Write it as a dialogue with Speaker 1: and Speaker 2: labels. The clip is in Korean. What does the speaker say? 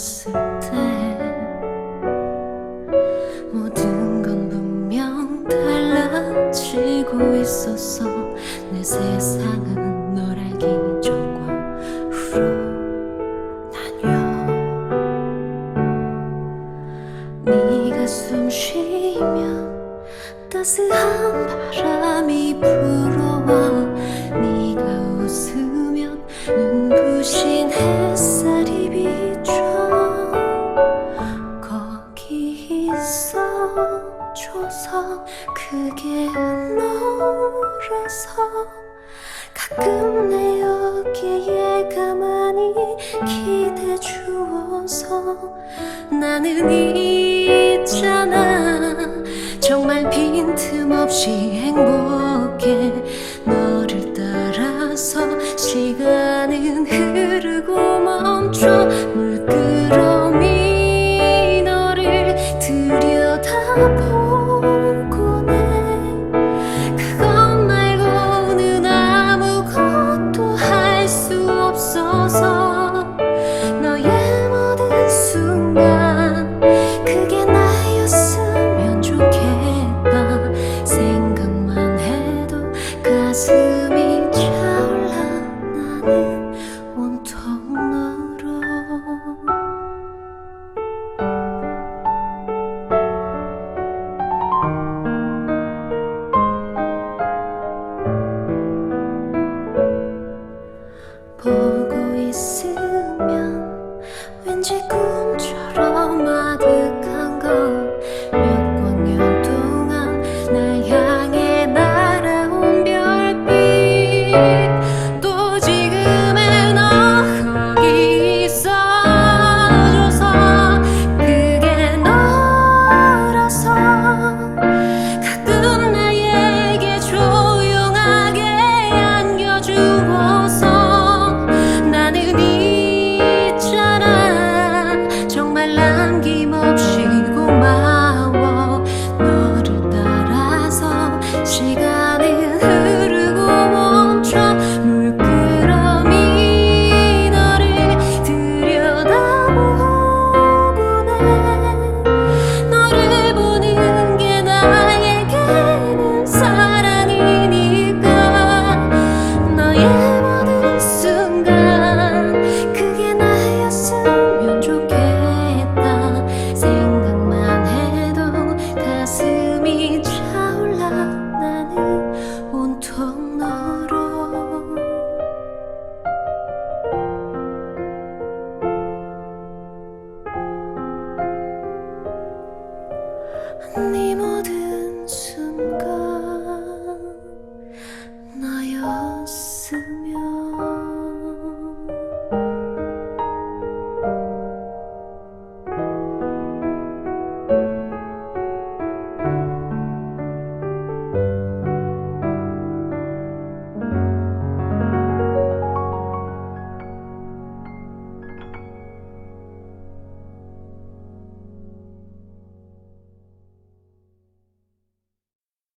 Speaker 1: 때 모든 건 분명 달라지고 있었어 세상은 널 알기 전과 후로 나뉘어 네가 숨 쉬면 따스한 바람이 불어와 네가 웃으면 눈부신 해 그게 너라서 가끔 내 어깨에 가만히 기대 주어서 나는 있잖아. 정말 빈틈없이 행복해. 너를 따라서 시간은 흐 Yeah. 是一个。